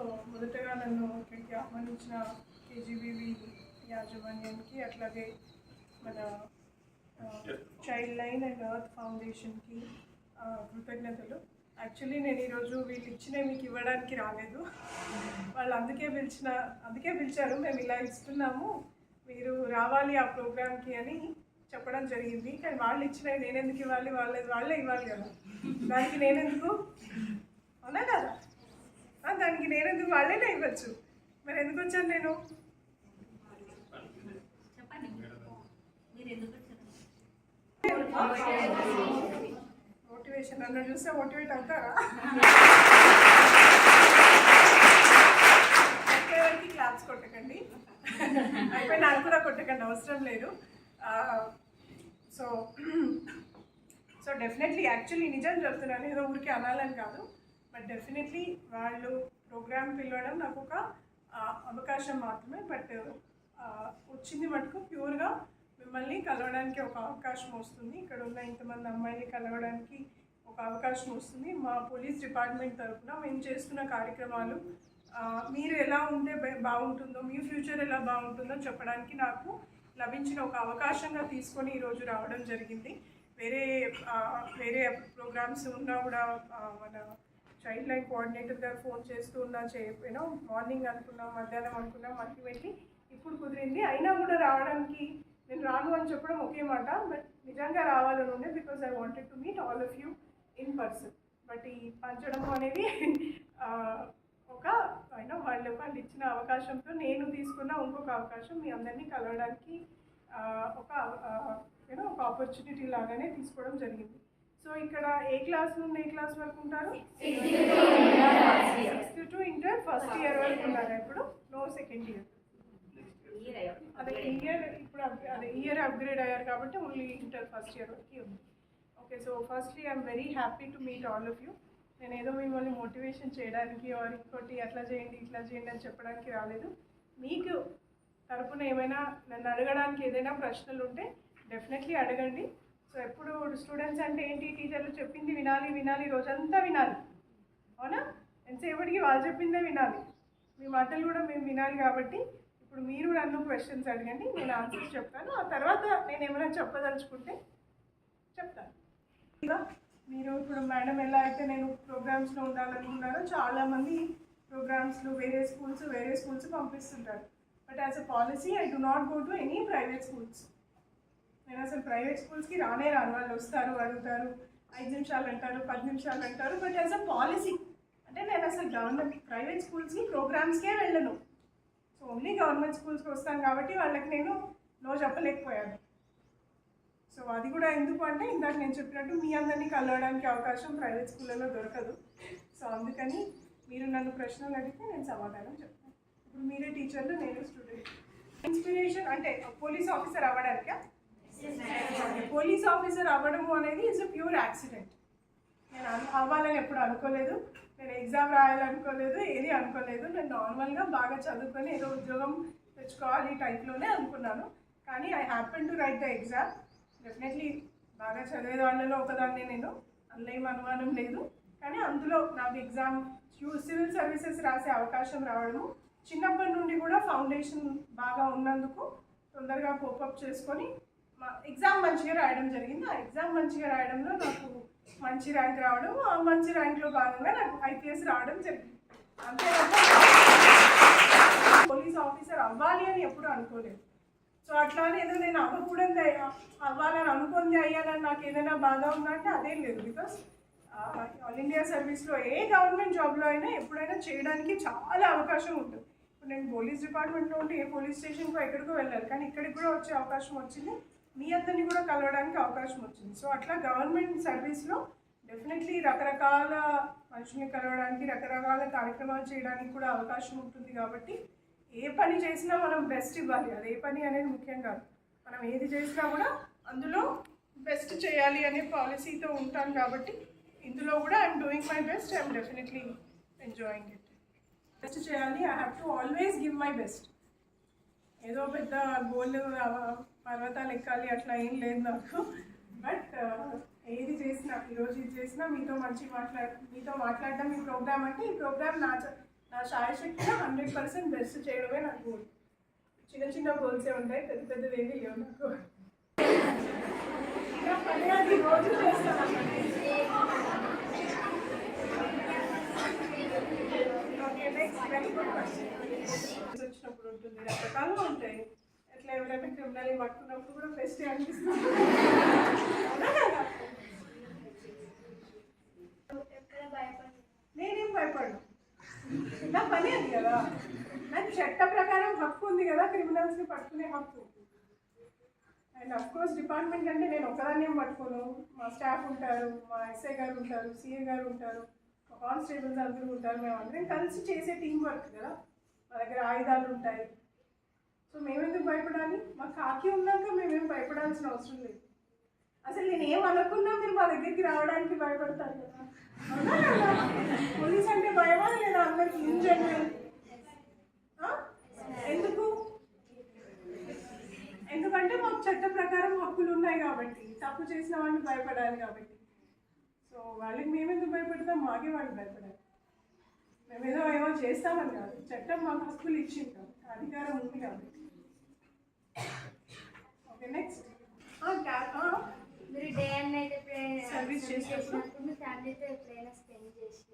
So మొదటగా నన్ను ఇక్కడికి ఆహ్వానించిన కేజీబీవి యాజమాన్యానికి అట్లాగే మన చైల్డ్ లైన్ అండ్ ఎర్త్ ఫౌండేషన్కి కృతజ్ఞతలు. యాక్చువల్లీ నేను ఈరోజు వీళ్ళు ఇచ్చినవి మీకు ఇవ్వడానికి రాలేదు. వాళ్ళు అందుకే పిలిచిన అందుకే పిలిచారు. మేము ఇలా ఇస్తున్నాము. మీరు రావాలి ఆ ప్రోగ్రామ్కి అని చెప్పడం జరిగింది. కానీ వాళ్ళు ఇచ్చినవి నేనెందుకు ఇవ్వాలి? వాళ్ళే వాళ్ళే ఇవ్వాలి కదా. దానికి నేనెందుకు? అవునా కదా? దానికి నేనెందుకు వాళ్ళేనే ఇవ్వచ్చు. మరి ఎందుకు వచ్చాను నేను? చెప్పండి మోటివేషన్ నన్ను చూస్తే మోటివేట్ అవుతారా? అయిపోయేవారికి క్లాప్స్ కొట్టకండి. అయిపోయి నాకు కూడా కొట్టకండి అవసరం లేదు. సో సో డెఫినెట్లీ యాక్చువల్లీ నిజం చెప్తున్నాను. ఏదో ఊరికి అనాలని కాదు. బట్ డెఫినెట్లీ వాళ్ళు ప్రోగ్రామ్ పిలవడం నాకు ఒక అవకాశం మాత్రమే. బట్ వచ్చింది మటుకు ప్యూర్గా మిమ్మల్ని కలవడానికి ఒక అవకాశం వస్తుంది. ఇక్కడ ఉన్న ఇంతమంది అమ్మాయిని కలవడానికి ఒక అవకాశం వస్తుంది. మా పోలీస్ డిపార్ట్మెంట్ తరఫున మేము చేస్తున్న కార్యక్రమాలు మీరు ఎలా ఉంటే బాగుంటుందో మీ ఫ్యూచర్ ఎలా బాగుంటుందో చెప్పడానికి నాకు లభించిన ఒక అవకాశంగా తీసుకొని ఈరోజు రావడం జరిగింది. వేరే వేరే ప్రోగ్రామ్స్ ఉన్నా కూడా మన చైల్డ్ లైన్ కోఆర్డినేటర్ గారు ఫోన్ చేస్తూ ఉన్నా చేయకపోయినా మార్నింగ్ అనుకున్నాం మధ్యాహ్నం అనుకున్నాం మళ్ళీ వెళ్ళి ఇప్పుడు కుదిరింది. అయినా కూడా రావడానికి నేను రాను అని చెప్పడం ఒకే మాట బట్ నిజంగా రావాలని ఉండే because I wanted to meet all of you in person but ఈ పంచడం అనేది ఒక అయినా వాళ్ళు వాళ్ళు ఇచ్చిన అవకాశంతో నేను తీసుకున్న ఇంకొక అవకాశం మీ అందరినీ కలవడానికి ఒక యూనో ఒక ఆపర్చునిటీ లాగానే తీసుకోవడం జరిగింది. సో ఇక్కడ ఏ క్లాస్ నుండి ఏ క్లాస్ వరకు ఉంటారు? Sixth to inter first year వరకు ఉన్నారు ఇప్పుడు? నో సెకండ్ ఇయర్ అదే ఇయర్ ఇప్పుడు అదే ఇయర్ అప్గ్రేడ్ అయ్యారు కాబట్టి ఓన్లీ ఇంటర్ ఫస్ట్ ఇయర్ వరకు ఉంది. Okay so firstly I'm very happy to meet all of you నేను ఏదో మిమ్మల్ని మోటివేషన్ చేయడానికి ఆర్ ఇంకోటి అట్లా చేయండి ఇట్లా చేయండి అని చెప్పడానికి రాలేదు. మీకు తరపున ఏమైనా నన్ను అడగడానికి ఏదైనా ప్రశ్నలు ఉంటే డెఫినెట్లీ అడగండి. సో ఎప్పుడు స్టూడెంట్స్ అంటే ఏంటి? టీచర్లు చెప్పింది వినాలి వినాలి రోజంతా వినాలి. అవునా? ఎంతసేపటికి వాళ్ళు చెప్పిందే వినాలి. మీ మాటలు కూడా మేము వినాలి కాబట్టి ఇప్పుడు మీరు నన్ను క్వశ్చన్స్ అడగండి నేను ఆన్సర్స్ చెప్తాను. ఆ తర్వాత నేను ఏమైనా చెప్పదలుచుకుంటే చెప్తాను. మీరు ఇప్పుడు మేడం ఎలా అయితే నేను ప్రోగ్రామ్స్లో ఉండాలనుకున్నారో చాలామంది ప్రోగ్రామ్స్లో వేరే స్కూల్స్ వేరే స్కూల్స్ పంపిస్తుంటారు. But as a policy I do not go to any private schools నేను అసలు ప్రైవేట్ స్కూల్స్కి రానే రాను. వాళ్ళు వస్తారు అడుగుతారు ఐదు నిమిషాలు అంటారు పది నిమిషాలు అంటారు. బట్ యాజ్ అ పాలసీ అంటే నేను అసలు గవర్నమెంట్ ప్రైవేట్ స్కూల్స్కి ప్రోగ్రామ్స్కే వెళ్ళను. సో ఓన్లీ గవర్నమెంట్ స్కూల్స్కి వస్తాను కాబట్టి వాళ్ళకి నేను నో చెప్పలేకపోయాను. సో అది కూడా ఎందుకు అంటే ఇందాక నేను చెప్పినట్టు మీ అందరినీ కలవడానికి అవకాశం ప్రైవేట్ స్కూళ్ళలో దొరకదు. సో అందుకని మీరు నన్ను ప్రశ్నలు అడిగితే నేను సమాధానం చెప్తాను. ఇప్పుడు మీరే టీచర్లు నేను స్టూడెంట్ ఇన్స్పిరేషన్ అంటే పోలీస్ ఆఫీసర్ అవ్వడానికా? పోలీస్ ఆఫీసర్ అవ్వడము అనేది ఇట్స్ ప్యూర్ యాక్సిడెంట్ నేను అవ్వాలని ఎప్పుడు అనుకోలేదు. నేను ఎగ్జామ్ రాయాలనుకోలేదు ఏది అనుకోలేదు. నేను నార్మల్గా బాగా చదువుకొని ఏదో ఉద్యోగం తెచ్చుకోవాలి టైప్లోనే అనుకున్నాను. కానీ I happen to write the exam definitely బాగా చదివే వాళ్ళలో ఒకదాన్ని నేను. అందులో ఏం అనుమానం లేదు. కానీ అందులో నాకు ఎగ్జామ్ సివిల్ సర్వీసెస్ రాసే అవకాశం రావడము చిన్నప్పటి నుండి కూడా ఫౌండేషన్ బాగా ఉన్నందుకు తొందరగా కోపప్ చేసుకొని ఎగ్జామ్ మంచిగా రాయడం జరిగింది. ఆ ఎగ్జామ్ మంచిగా రాయడంలో నాకు మంచి ర్యాంక్ రావడం ఆ మంచి ర్యాంక్లో భాగంగా నాకు ఐపీఎస్ రావడం జరిగింది. అంతే పోలీస్ ఆఫీసర్ అవ్వాలి అని ఎప్పుడు అనుకోలేదు. సో అట్లా అని ఏదో నేను అవ్వకూడదు అయ్యా అవ్వాలని అనుకుంది అయ్యానని నాకు ఏదైనా బాధ ఉందంటే అదేం లేదు. బికాస్ ఆల్ ఇండియా సర్వీస్లో ఏ గవర్నమెంట్ జాబ్లో అయినా ఎప్పుడైనా చేయడానికి చాలా అవకాశం ఉంటుంది. ఇప్పుడు నేను పోలీస్ డిపార్ట్మెంట్లో ఉంటే ఏ పోలీస్ స్టేషన్కో ఎక్కడికో వెళ్ళాలి. కానీ ఇక్కడికి కూడా వచ్చే అవకాశం వచ్చింది. మీ అందరినీ కూడా కలవడానికి అవకాశం వచ్చింది. సో అట్లా గవర్నమెంట్ సర్వీస్లో డెఫినెట్లీ రకరకాల మనుషుల్ని కలవడానికి రకరకాల కార్యక్రమాలు చేయడానికి కూడా అవకాశం ఉంటుంది కాబట్టి ఏ పని చేసినా మనం బెస్ట్ ఇవ్వాలి. అది ఏ పని అనేది ముఖ్యం కాదు. మనం ఏది చేసినా కూడా అందులో బెస్ట్ చేయాలి అనే పాలసీతో ఉంటాం కాబట్టి ఇందులో కూడా I'm doing my best I'm definitely enjoying it best చేయాలి. I have to always give my best ఏదో పెద్ద గోల్ పర్వతాలు ఎక్కాలి అట్లా ఏం లేదు నాకు. బట్ uh, ఏది చేసినా ఈరోజు ఇది చేసినా మీతో మంచి మాట్లాడ మీతో మాట్లాడడం ఈ ప్రోగ్రామ్ అంటే ఈ ప్రోగ్రామ్ నా నా శాయశక్తిలో హండ్రెడ్ పర్సెంట్ బెస్ట్ చేయడమే నా గోల్ చిన్న చిన్న గోల్సే ఉంటాయి పెద్ద పెద్దది ఏమీ లేవు నాకు. ఇంకా పని అది రోజు చేస్తాను okay next very good question ఉంటుంది. రకరకాలుగా ఉంటాయి ఎట్లా ఎవరైనా క్రిమినల్ పట్టుకున్నప్పుడు కూడా బెస్ట్ అనిపిస్తుంది? నేనేం భయపడను? నా పని అది కదా. నాకు చట్ట ప్రకారం హక్కు ఉంది కదా క్రిమినల్స్ని పట్టుకునే హక్కు. అండ్ అఫ్ కోర్స్ డిపార్ట్మెంట్ అంటే నేను ఒక్కదాన్ని ఏం పట్టుకోను. మా స్టాఫ్ ఉంటారు మా ఎస్ఐ గారు ఉంటారు సిఏ గారు ఉంటారు కానిస్టేబుల్స్ అందరూ ఉంటారు మేము అందరం కలిసి చేసే టీం వర్క్ కదా. మా దగ్గర ఆయుధాలు ఉంటాయి. సో మేమెందుకు భయపడాలి? మా కాకి ఉన్నాక మేమేం భయపడాల్సిన అవసరం లేదు. అసలు నేను ఏం అనుకున్నా మీరు మా దగ్గరికి రావడానికి భయపడతారు కదా. పోలీస్ అంటే భయమా లేదా అందరికి ఇన్ జనరల్? ఎందుకు? ఎందుకంటే మాకు చట్ట ప్రకారం హక్కులు ఉన్నాయి కాబట్టి. తప్పు చేసిన వాళ్ళని భయపడాలి కాబట్టి. సో వాళ్ళకి మేమెందుకు భయపడతాం? మాకే వాళ్ళు భయపడాలి. మేమేదో ఏమో చేస్తామని కాదు. చట్టం మాకు హక్కులు ఇచ్చింటాం అధికారం ఉంది కాబట్టి. ఓకే నెక్స్ట్ మీరు డే అండ్ నైట్ ఎప్పుడైనా చేసేటప్పుడు? చేసినప్పుడు? మీ ఫ్యామిలీతో ఎప్పుడైనా స్పెండ్ చేసి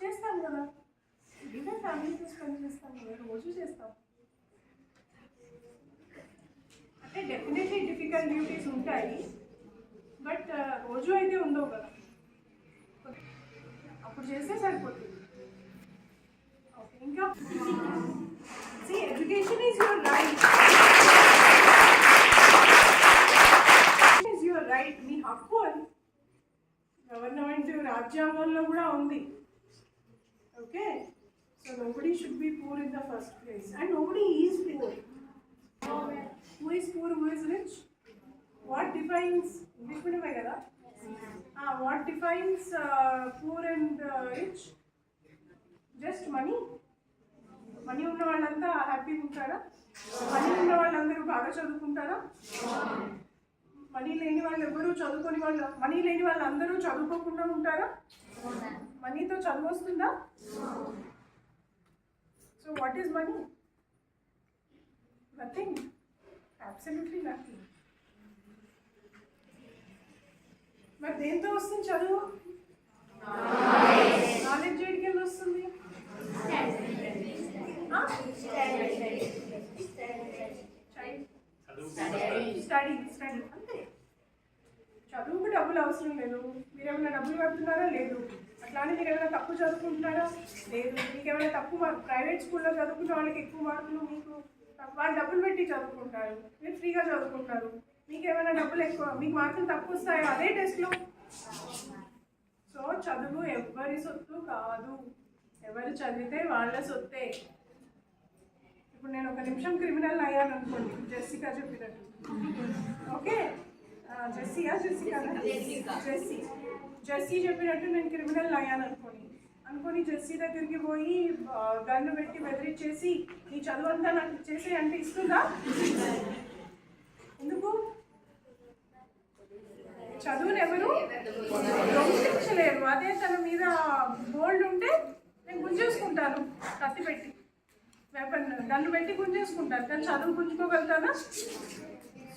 చేస్తాం కదా. ఇంకా ఫ్యామిలీతో స్పెండ్ చేస్తాం కదా. రోజు చేస్తాం. అంటే డెఫినెట్లీ డిఫికల్ట్ డ్యూటీస్ ఉంటాయి. బట్ రోజు అయితే ఉండవు కదా. అప్పుడు చేస్తే సరిపోతుంది. ఇంకా ఇంకా education is your right is your right మీ హక్కు అది. గవర్నమెంట్ రాజ్యాంగంలో కూడా ఉంది. Okay so nobody should be poor in the first place and nobody is poor who is poor who is rich what defines English కదా? What defines poor and rich just money money ఉన్న వాళ్ళంతా హ్యాపీగా ఉంటారా? Money ఉన్న వాళ్ళందరూ బాగా చదువుకుంటారా? Money లేని వాళ్ళు ఎవరు చదువుకొని వాళ్ళు మనీ లేని వాళ్ళు అందరూ చదువుకోకుండా ఉంటారా? మనీతో చదువు వస్తుందా? So what is money nothing absolutely nothing మరి దేంతో వస్తుంది చదువు? నాలెడ్జ్ ఎడికెళ్ళి వస్తుంది స్టడీ స్టడీ అంతే చదువుకు డబ్బులు అవసరం లేదు మీరు ఏమైనా డబ్బులు కడుతున్నారా లేదు అట్లానే మీరు ఏమైనా తప్పు చదువుకుంటున్నారా లేదు మీకు ఏమైనా తప్పు ప్రైవేట్ స్కూల్లో చదువుకున్న వాళ్ళకి ఎక్కువ మార్కులు మీకు? వాళ్ళు డబ్బులు పెట్టి చదువుకుంటారు మీరు ఫ్రీగా చదువుకుంటారు. మీకు ఏమైనా డబ్బులు ఎక్కువ మీకు మార్కులు తక్కువ వస్తాయో అదే టెస్ట్లో సో చదువు ఎవరి సొత్తు కాదు. ఎవరు చదివితే వాళ్ళ సొత్తే. ఇప్పుడు నేను ఒక నిమిషం క్రిమినల్ అయ్యాను అనుకోండి జెస్సికా చెప్పినట్టు. Okay? Jessica Jessica? Jessie. Jessie చెప్పినట్టు నేను క్రిమినల్ అయ్యాను అనుకోని అనుకొని జెస్సీ దగ్గరికి పోయి గన్ను పెట్టి బెదిరించేసి నీ చదువు అంతా నాకు ఇచ్చేసి అంటే ఇస్తుందా? ఎందుకు? చదువుని ఎవరు దొంగిలించలేరు. అదే తన మీద బోల్డ్ ఉంటే నేను గుంజేసుకుంటాను కత్తి పెట్టి. వెపన్ గన్ను పెట్టి గుంజేసుకుంటాను. కానీ చదువు గుంజుకోగలుగుతానా?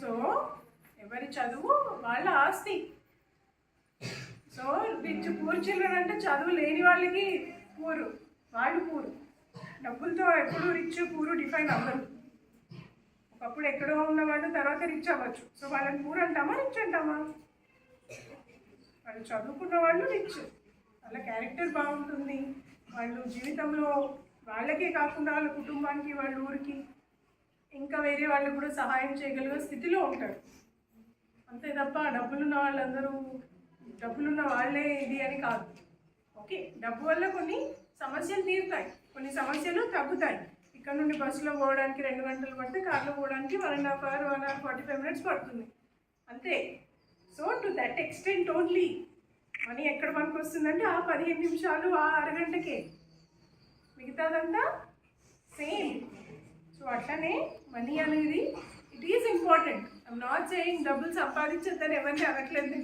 సో ఎవరి చదువు? వాళ్ళ ఆస్తి. సో రిచ్ పూర్ చిల్డ్రన్ అంటే చదువు లేని వాళ్ళకి పూరు. వాళ్ళు పూరు. డబ్బులతో ఎప్పుడు రిచ్ పూరు డిఫైన్ అవ్వరు. ఒకప్పుడు ఎక్కడో ఉన్నవాళ్ళు తర్వాత రిచ్ అవ్వచ్చు. సో వాళ్ళని పూర్ అంటామా రిచ్ అంటామా? వాళ్ళు చదువుకున్న వాళ్ళు రిచ్. వాళ్ళ క్యారెక్టర్ బాగుంటుంది. వాళ్ళు జీవితంలో వాళ్ళకే కాకుండా వాళ్ళ కుటుంబానికి వాళ్ళ ఊరికి ఇంకా వేరే వాళ్ళు కూడా సహాయం చేయగలిగే స్థితిలో ఉంటారు. అంతే తప్ప డబ్బులున్న వాళ్ళందరూ డబ్బులున్న వాళ్ళే ఇది అని కాదు. ఓకే? డబ్బు వల్ల కొన్ని సమస్యలు తీరుతాయి. కొన్ని సమస్యలు తగ్గుతాయి. ఇక్కడ నుండి బస్సులో పోవడానికి రెండు గంటలు పడితే కార్లో పోవడానికి one and half hour one hour forty five minutes పడుతుంది. అంతే. So to that extent only money ఎక్కడ మనకు వస్తుందంటే ఆ పదిహేను నిమిషాలు ఆ అరగంటకే. మిగతాదంతా సేమ్. సో అట్లనే మనీ అనేది it is important I'm not saying డబ్బులు సంపాదించద్దని ఎవరిని అనట్లేదు.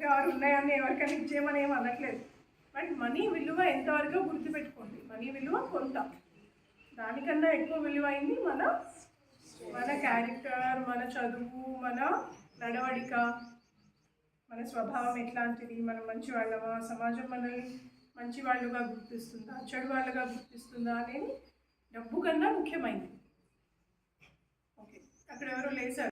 గారు ఉన్నాయని ఎవరికైనా ఇచ్చేయమని ఏం అనట్లేదు. బట్ మనీ విలువ ఎంతవరకు గుర్తుపెట్టుకోండి. మనీ విలువ కొంత. దానికన్నా ఎక్కువ విలువైంది మన మన క్యారెక్టర్ మన చదువు మన నడవడిక మన స్వభావం ఎట్లాంటిది మనం మంచి వాళ్ళమా సమాజం మనల్ని మంచి వాళ్ళుగా గుర్తిస్తుందా చెడు వాళ్ళుగా గుర్తిస్తుందా అనేది డబ్బు కన్నా ముఖ్యమైనది ఓకే. అక్కడ ఎవరో లేచారు.